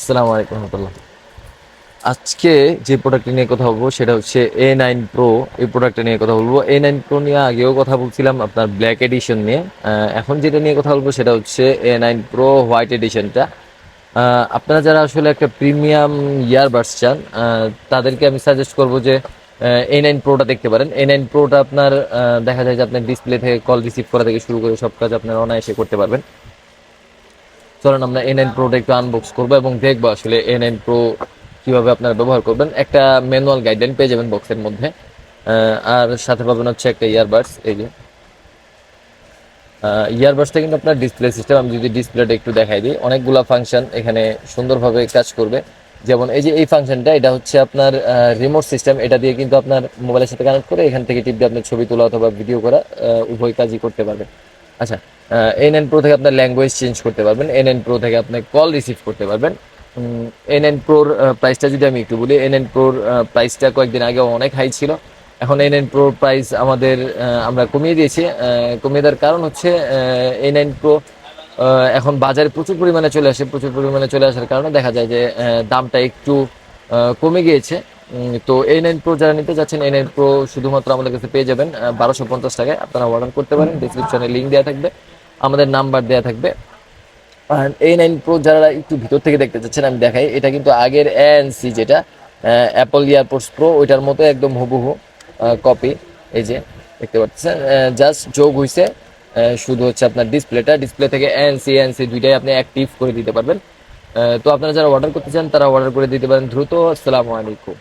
আসসালামু আলাইকুম রহমতুল্লাহ। আজকে যে প্রোডাক্টটি নিয়ে কথা বলব সেটা হচ্ছে এ নাইন প্রো এই প্রোডাক্টটা নিয়ে কথা বলব। এ নাইন প্রো নিয়ে আগেও কথা বলছিলাম আপনার ব্ল্যাক এডিশন নিয়ে। এখন যেটা নিয়ে কথা বলব সেটা হচ্ছে এ নাইন প্রো হোয়াইট এডিশনটা আপনারা যারা আসলে একটা প্রিমিয়াম ইয়ারবাডস চান তাদেরকে আমি সাজেস্ট করব যে এ নাইন প্রোটা দেখতে পারেন। এ নাইন প্রোটা আপনার দেখা যায় যে আপনার ডিসপ্লে থেকে কল রিসিভ করা থেকে শুরু করে সব কাজ আপনার অনায়াসে করতে পারবেন। চলুন আমরা এ নাইন প্রোটা একটু আনবক্স করব এবং দেখব আসলে এ নাইন প্রো কীভাবে আপনারা ব্যবহার করবেন। একটা ম্যানুয়াল গাইডলাইন পেয়ে যাবেন বক্সের মধ্যে। আর সাথে পাবেন হচ্ছে একটা ইয়ারবাডস এই যে। ইয়ারবাডসটা কিন্তু আপনার ডিসপ্লে সিস্টেম আমি যদি ডিসপ্লেটা একটু দেখাই দিই। অনেকগুলা ফাংশন এখানে সুন্দরভাবে কাজ করবে। যেমন এই যে এই ফাংশনটা এটা হচ্ছে আপনার রিমোট সিস্টেম এটা দিয়ে কিন্তু আপনার মোবাইলের সাথে কানেক্ট করে এখান থেকে টিপ দিয়ে আপনার ছবি তোলা অথবা ভিডিও করা উভয় কাজই করতে পারবেন। আচ্ছা এন এন প্রো থেকে আপনার ল্যাঙ্গুয়েজ চেঞ্জ করতে পারবেন। এন এন প্রো থেকে আপনি কল রিসিভ করতে পারবেন। এন এন প্রোর প্রাইসটা যদি আমি একটু বলি এন এন প্রোর প্রাইসটা কয়েকদিন আগে অনেক হাই ছিল। এখন এন এন প্রোর প্রাইস আমাদের আমরা কমিয়ে দিয়েছি। কমিয়ে দেওয়ার কারণ হচ্ছে এন এন প্রো এখন বাজারে প্রচুর পরিমাণে চলে আসে। প্রচুর পরিমাণে চলে আসার কারণে দেখা যায় যে দামটা একটু কমে গিয়েছে। তো এ নাইন প্রো যারা নিতে যাচ্ছেন এ নাইন প্রো শুধুমাত্র আমাদের কাছে পেয়ে যাবেন বারোশো পঞ্চাশ টাকায়। আপনারা অর্ডার করতে পারেন ডিসক্রিপশনে লিঙ্ক দেওয়া থাকবে, আমাদের নাম্বার দেওয়া থাকবে। আর এই নাইন প্রো যারা একটু ভিতর থেকে দেখতে চাচ্ছেন, আমি দেখাই, এটা কিন্তু আগের এএনসি যেটা অ্যাপল ইয়ারপোর্টস প্রো ওইটার মতো একদম হুবহু কপি এই যে, দেখতে পাচ্ছেন জাস্ট যোগ হয়েছে শুধু হচ্ছে আপনার ডিসপ্লেটা ডিসপ্লে থেকে এএনসি এএনসি দুইটাই আপনি অ্যাক্টিভ করে দিতে পারবেন। তো আপনারা যারা অর্ডার করতে চান, তারা অর্ডার করে দিতে পারেন দ্রুত। আসসালামু আলাইকুম।